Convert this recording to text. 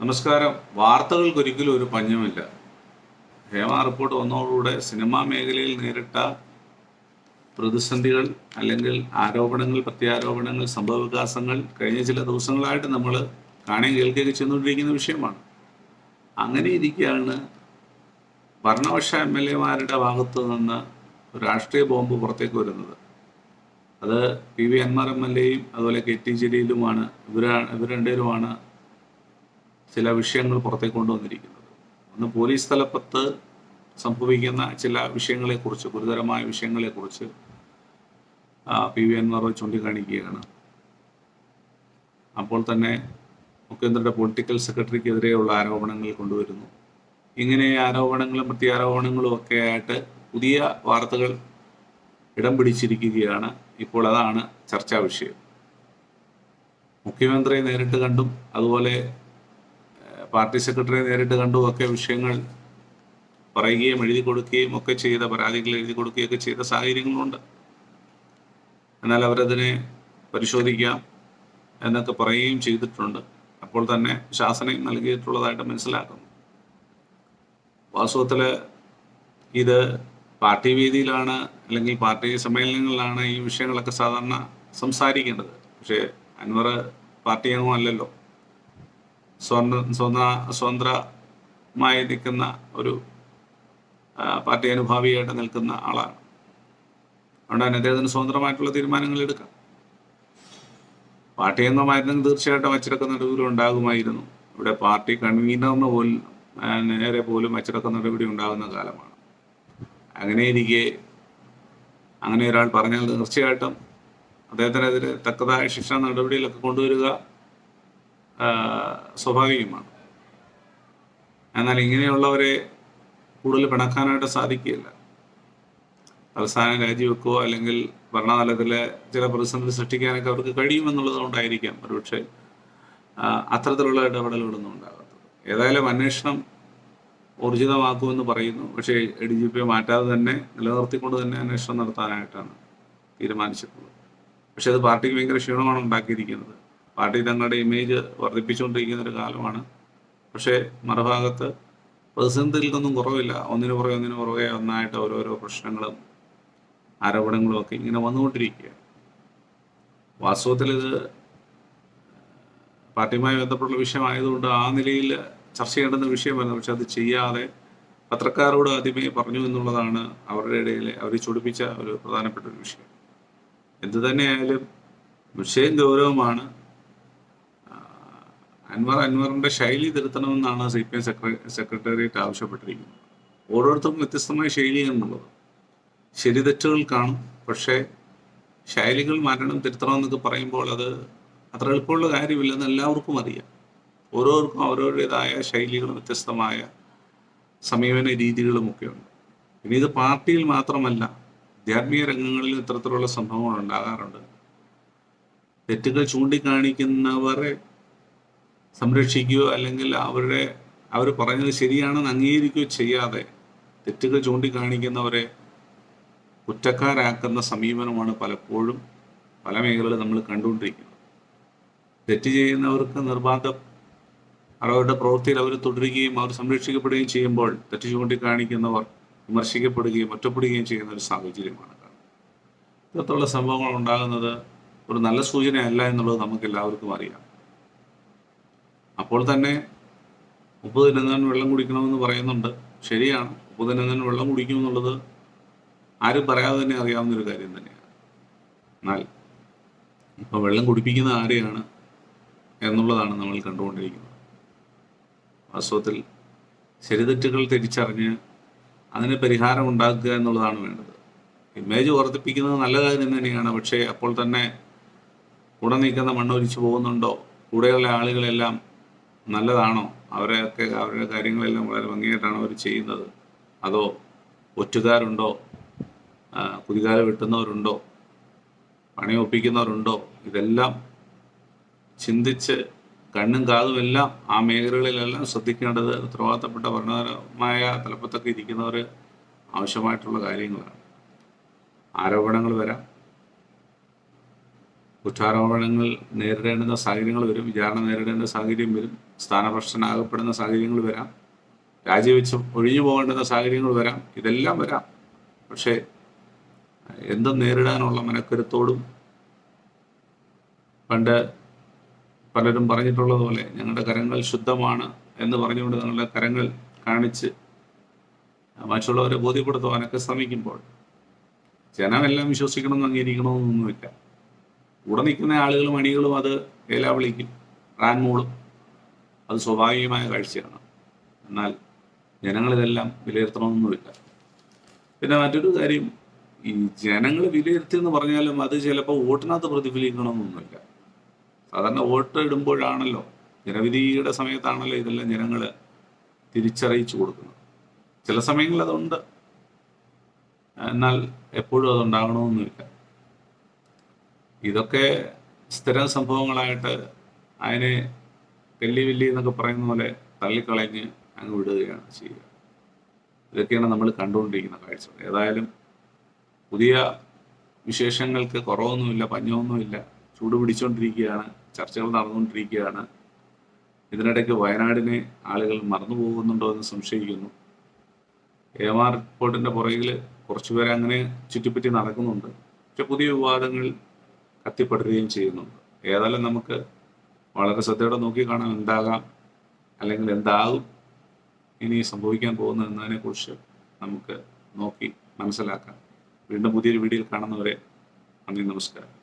നമസ്കാരം. വാർത്തകൾക്ക് ഒരിക്കലും ഒരു പഞ്ഞമില്ല. ഹേമ റിപ്പോർട്ട് വന്നതോടുകൂടെ സിനിമാ മേഖലയിൽ നേരിട്ട പ്രതിസന്ധികൾ അല്ലെങ്കിൽ ആരോപണങ്ങൾ പ്രത്യാരോപണങ്ങൾ സംഭവവികാസങ്ങൾ കഴിഞ്ഞ ചില ദിവസങ്ങളായിട്ട് നമ്മൾ കാണുകയും കേൾക്കുകയൊക്കെ ചെന്നുകൊണ്ടിരിക്കുന്ന വിഷയമാണ്. അങ്ങനെ ഇരിക്കുകയാണ് ഭരണപക്ഷ എം എൽ എമാരുടെ ഭാഗത്ത് നിന്ന് രാഷ്ട്രീയ ബോംബ് പുറത്തേക്ക് വരുന്നത്. അത് P V Anvar M L എയും അതുപോലെ കെ ടി ജലീലുമാണ്. ഇവരാണ് ഇവർ രണ്ടുപേരുമാണ് ചില വിഷയങ്ങൾ പുറത്തേക്ക് കൊണ്ടുവന്നിരിക്കുന്നത്. ഒന്ന് പോലീസ് തലപ്പത്ത് സംഭവിക്കുന്ന ചില വിഷയങ്ങളെക്കുറിച്ച് ഗുരുതരമായ വിഷയങ്ങളെക്കുറിച്ച് പി വി അൻവർ ചൂണ്ടിക്കാണിക്കുകയാണ്. അപ്പോൾ തന്നെ മുഖ്യമന്ത്രിയുടെ പൊളിറ്റിക്കൽ സെക്രട്ടറിക്കെതിരെയുള്ള ആരോപണങ്ങൾ കൊണ്ടുവരുന്നു. ഇങ്ങനെ ആരോപണങ്ങളും പ്രത്യാരോപണങ്ങളും ഒക്കെ ആയിട്ട് പുതിയ വാർത്തകൾ ഇടം പിടിച്ചിരിക്കുകയാണ്. ഇപ്പോൾ അതാണ് ചർച്ചാ വിഷയം. മുഖ്യമന്ത്രിയെ നേരിട്ട് കണ്ടും അതുപോലെ പാർട്ടി സെക്രട്ടറിയെ നേരിട്ട് കണ്ടും ഒക്കെ വിഷയങ്ങൾ പറയുകയും എഴുതി കൊടുക്കുകയും ഒക്കെ ചെയ്ത പരാതികൾ എഴുതി കൊടുക്കുകയും ഒക്കെ ചെയ്ത സാഹചര്യങ്ങളുണ്ട്. എന്നാൽ അവരതിനെ പരിശോധിക്കാം എന്നൊക്കെ പറയുകയും ചെയ്തിട്ടുണ്ട്. അപ്പോൾ തന്നെ ശാസനം നൽകിയിട്ടുള്ളതായിട്ട് മനസ്സിലാക്കുന്നു. വാസ്തവത്തിൽ ഇത് പാർട്ടി വേദിയിലാണ് അല്ലെങ്കിൽ പാർട്ടി സമ്മേളനങ്ങളിലാണ് ഈ വിഷയങ്ങളൊക്കെ സാധാരണ സംസാരിക്കേണ്ടത്. പക്ഷേ അൻവർ പാർട്ടി അംഗം സ്വന്തം സ്വന്ത സ്വതന്ത്രമായി നിൽക്കുന്ന ഒരു പാർട്ടി അനുഭാവിയായിട്ട് നിൽക്കുന്ന ആളാണ്. അതുകൊണ്ട് തന്നെ അദ്ദേഹത്തിന് സ്വതന്ത്രമായിട്ടുള്ള തീരുമാനങ്ങൾ എടുക്കാം. പാർട്ടി അംഗമായിരുന്നെങ്കിൽ തീർച്ചയായിട്ടും അച്ചടക്ക നടപടി ഉണ്ടാകുമായിരുന്നു. ഇവിടെ പാർട്ടി കൺവീനറിന് പോലും നേരെ പോലും അച്ചടക്ക നടപടി ഉണ്ടാകുന്ന കാലമാണ്. അങ്ങനെ ഇരിക്കെ അങ്ങനെ ഒരാൾ പറഞ്ഞാൽ തീർച്ചയായിട്ടും അദ്ദേഹത്തിനെതിരെ തക്കതായ ശിക്ഷാ നടപടികളൊക്കെ കൊണ്ടുവരിക സ്വാഭാവികമാണ്. എന്നാൽ ഇങ്ങനെയുള്ളവരെ കൂടുതൽ പിണക്കാനായിട്ട് സാധിക്കുകയില്ല. അവസാനം രാജിവെക്കുകയോ അല്ലെങ്കിൽ ഭരണതലത്തിലെ ചില പ്രതിസന്ധി സൃഷ്ടിക്കാനൊക്കെ അവർക്ക് കഴിയുമെന്നുള്ളത് കൊണ്ടായിരിക്കാം. ഒരുപക്ഷെ അത്തരത്തിലുള്ള ഇടപെടലുകളൊന്നും ഉണ്ടാകാത്തത് ഏതായാലും അന്വേഷണം ഊർജിതമാക്കുമെന്ന് പറയുന്നു. പക്ഷേ ഡി ജി പിയെ മാറ്റാതെ തന്നെ നിലനിർത്തിക്കൊണ്ട് തന്നെ അന്വേഷണം നടത്താനായിട്ടാണ് തീരുമാനിച്ചിട്ടുള്ളത്. പക്ഷേ അത് പാർട്ടിക്ക് ഭയങ്കര ക്ഷീണമാണ് ഉണ്ടാക്കിയിരിക്കുന്നത്. പാർട്ടി തങ്ങളുടെ ഇമേജ് വർദ്ധിപ്പിച്ചുകൊണ്ടിരിക്കുന്ന ഒരു കാലമാണ്. പക്ഷേ മറുഭാഗത്ത് പ്രതിസന്ധിയിൽ നിന്നും കുറവില്ല. ഒന്നിനു പുറകെ ഒന്നിനു പുറകെ ഒന്നായിട്ട് ഓരോരോ പ്രശ്നങ്ങളും ആരോപണങ്ങളും ഒക്കെ ഇങ്ങനെ വന്നുകൊണ്ടിരിക്കുക വാസ്തവത്തിൽ ഇത് പാർട്ടിയുമായി ബന്ധപ്പെട്ടുള്ള വിഷയമായതുകൊണ്ട് ആ നിലയിൽ ചർച്ച ചെയ്യേണ്ടുന്ന വിഷയമല്ല. പക്ഷെ അത് ചെയ്യാതെ പത്രക്കാരോട് ആദ്യമേ പറഞ്ഞു എന്നുള്ളതാണ് അവരുടെ ഇടയിൽ അവർ ചൊടിപ്പിച്ച ഒരു പ്രധാനപ്പെട്ട ഒരു വിഷയം. എന്തു തന്നെയായാലും വിഷയം ഗൗരവമാണ്. അൻവർ അൻവറിന്റെ ശൈലി തിരുത്തണമെന്നാണ് C P M secretary secretariat ആവശ്യപ്പെട്ടിരിക്കുന്നത്. ഓരോരുത്തർക്കും വ്യത്യസ്തമായ ശൈലിയാണുള്ളത് ശരി തെറ്റുകൾ കാണും പക്ഷേ ശൈലികൾ മാറ്റണം തിരുത്തണം എന്നൊക്കെ പറയുമ്പോൾ അത് അത്ര എളുപ്പമുള്ള കാര്യമില്ലെന്ന് എല്ലാവർക്കും അറിയാം. ഓരോർക്കും അവരവരുടേതായ ശൈലികളും വ്യത്യസ്തമായ സമീപന രീതികളും ഒക്കെ ഉണ്ട്. പിന്നെ ഇത് പാർട്ടിയിൽ മാത്രമല്ല ആധ്യാത്മിക രംഗങ്ങളിൽ ഇത്തരത്തിലുള്ള സംഭവങ്ങൾ ഉണ്ടാകാറുണ്ട്. തെറ്റുകൾ ചൂണ്ടിക്കാണിക്കുന്നവരെ സംരക്ഷിക്കുകയോ അല്ലെങ്കിൽ അവരുടെ അവർ പറഞ്ഞത് ശരിയാണെന്ന് അംഗീകരിക്കുകയോ ചെയ്യാതെ തെറ്റുകൾ ചൂണ്ടിക്കാണിക്കുന്നവരെ കുറ്റക്കാരാക്കുന്ന സമീപനമാണ് പലപ്പോഴും പല മേഖലകളിൽ നമ്മൾ കണ്ടുകൊണ്ടിരിക്കുന്നത്. തെറ്റ് ചെയ്യുന്നവർക്ക് നിർബാധം. അവരുടെ പ്രവൃത്തിയിൽ അവർ തുടരുകയും അവർ സംരക്ഷിക്കപ്പെടുകയും ചെയ്യുമ്പോൾ തെറ്റ് ചൂണ്ടിക്കാണിക്കുന്നവർ വിമർശിക്കപ്പെടുകയും ഒറ്റപ്പെടുകയും ചെയ്യുന്ന ഒരു സാഹചര്യമാണ് ഇത്തരത്തിലുള്ള സംഭവങ്ങൾ ഉണ്ടാകുന്നത് ഒരു നല്ല സൂചനയല്ല എന്നുള്ളത് നമുക്ക് എല്ലാവർക്കും അറിയാം. അപ്പോൾ തന്നെ ഉപ്പ് ദിനങ്ങാൻ വെള്ളം കുടിക്കണമെന്ന് പറയുന്നുണ്ട്. ശരിയാണ്. ഉപ്പ് ദിനങ്ങാൻ വെള്ളം കുടിക്കുമെന്നുള്ളത് ആരും പറയാതെ തന്നെ അറിയാവുന്ന ഒരു കാര്യം തന്നെയാണ്. എന്നാൽ ഇപ്പൊ വെള്ളം കുടിപ്പിക്കുന്ന ആരെയാണ് എന്നുള്ളതാണ് നമ്മൾ കണ്ടുകൊണ്ടിരിക്കുന്നത്. വാസ്തവത്തിൽ ശരിതെറ്റുകൾ തിരിച്ചറിഞ്ഞ് അതിന് പരിഹാരം ഉണ്ടാക്കുക എന്നുള്ളതാണ് വേണ്ടത്. ഇമേജ് വർദ്ധിപ്പിക്കുന്നത് നല്ല കാര്യം തന്നെയാണ്. പക്ഷേ അപ്പോൾ തന്നെ കൂടെ നിൽക്കുന്ന മണ്ണൊലിച്ചു പോകുന്നുണ്ടോ? കൂടെയുള്ള ആളുകളെല്ലാം നല്ലതാണോ? അവരെയൊക്കെ അവരുടെ കാര്യങ്ങളെല്ലാം വളരെ ഭംഗിയായിട്ടാണ് അവർ ചെയ്യുന്നത്. അതോ ഒറ്റുകാരുണ്ടോ? കുതികാൽ വെട്ടുന്നവരുണ്ടോ? പണി ഒപ്പിക്കുന്നവരുണ്ടോ? ഇതെല്ലാം ചിന്തിച്ച് കണ്ണും കാതും എല്ലാം ആ മേഖലകളിലെല്ലാം ശ്രദ്ധിക്കേണ്ടത് ഉത്തരവാദിത്തപ്പെട്ട ഭരണപരമായ തലപ്പത്തൊക്കെ ഇരിക്കുന്നവർ ആവശ്യമായിട്ടുള്ള കാര്യങ്ങളാണ്. ആരോപണങ്ങൾ വരാം. കുറ്റാരോപണങ്ങൾ നേരിടേണ്ടുന്ന സാഹചര്യങ്ങൾ വരും വിചാരണ നേരിടേണ്ട സാഹചര്യം വരും സ്ഥാനഭ്രഷ്ടനാകപ്പെടുന്ന സാഹചര്യങ്ങൾ വരാം രാജിവെച്ച് ഒഴിഞ്ഞു പോകേണ്ടുന്ന സാഹചര്യങ്ങൾ വരാം ഇതെല്ലാം വരാം. പക്ഷേ എന്തും നേരിടാനുള്ള മനക്കരുത്തോടും പണ്ട് പലരും പറഞ്ഞിട്ടുള്ളത് പോലെ ഞങ്ങളുടെ കരങ്ങൾ ശുദ്ധമാണ് എന്ന് പറഞ്ഞുകൊണ്ട് ഞങ്ങളുടെ കരങ്ങൾ കാണിച്ച് മറ്റുള്ളവരെ ബോധ്യപ്പെടുത്തുവാനൊക്കെ ശ്രമിക്കുമ്പോൾ ജനമെല്ലാം വിശ്വസിക്കണമെന്ന് അംഗീകരിക്കണമെന്നൊന്നുമില്ല. കൂടെ നിൽക്കുന്ന ആളുകളും അണികളും അത് ഏലാ വിളിക്കും റാൻമൂളും അത് സ്വാഭാവികമായ കാഴ്ചയാണ്. എന്നാൽ ജനങ്ങളിതെല്ലാം വിലയിരുത്തണമെന്നുമില്ല പിന്നെ മറ്റൊരു കാര്യം ഈ ജനങ്ങൾ വിലയിരുത്തി എന്ന് പറഞ്ഞാലും അത് ചിലപ്പോൾ വോട്ടിനകത്ത് പ്രതിഫലിക്കണമെന്നൊന്നുമില്ല. സാധാരണ വോട്ട് ഇടുമ്പോഴാണല്ലോ ജനവിധിയുടെ സമയത്താണല്ലോ ഇതെല്ലാം ജനങ്ങൾ തിരിച്ചറിയിച്ചു കൊടുക്കുന്നത്. ചില സമയങ്ങളിൽ അതുണ്ട്. എന്നാൽ എപ്പോഴും അതുണ്ടാകണമെന്നില്ല. ഇതൊക്കെ സ്ഥിരം സംഭവങ്ങളായിട്ട് അതിനെ വെല്ലി വെല്ലി എന്നൊക്കെ പറയുന്ന പോലെ തള്ളിക്കളഞ്ഞ് അങ്ങ് വിടുകയാണ് ചെയ്യുക. ഇതൊക്കെയാണ് നമ്മൾ കണ്ടുകൊണ്ടിരിക്കുന്ന കാഴ്ച ഏതായാലും പുതിയ വിശേഷങ്ങൾക്ക് കുറവൊന്നുമില്ല പഞ്ഞമൊന്നുമില്ല. ചൂട് പിടിച്ചുകൊണ്ടിരിക്കുകയാണ് ചർച്ചകൾ നടന്നുകൊണ്ടിരിക്കുകയാണ്. ഇതിനിടയ്ക്ക് വയനാടിനെ ആളുകൾ മറന്നു പോകുന്നുണ്ടോ എന്ന് സംശയിക്കുന്നു. എം ആർ റിപ്പോർട്ടിന്റെ പുറകിൽ കുറച്ചുപേരെ അങ്ങനെ ചുറ്റിപ്പറ്റി നടക്കുന്നുണ്ട്. പക്ഷെ പുതിയ വിവാദങ്ങൾ കത്തിപ്പടരുകയും ചെയ്യുന്നുണ്ട് ഏതായാലും നമുക്ക് വളരെ ശ്രദ്ധയോടെ നോക്കി കാണാം എന്താകാം അല്ലെങ്കിൽ എന്താകും ഇനി സംഭവിക്കാൻ പോകുന്നത് എന്നതിനെ കുറിച്ച് നമുക്ക് നോക്കി മനസ്സിലാക്കാം. വീണ്ടും പുതിയൊരു വീഡിയോയിൽ കാണുന്നവരെ നന്ദി നമസ്കാരം.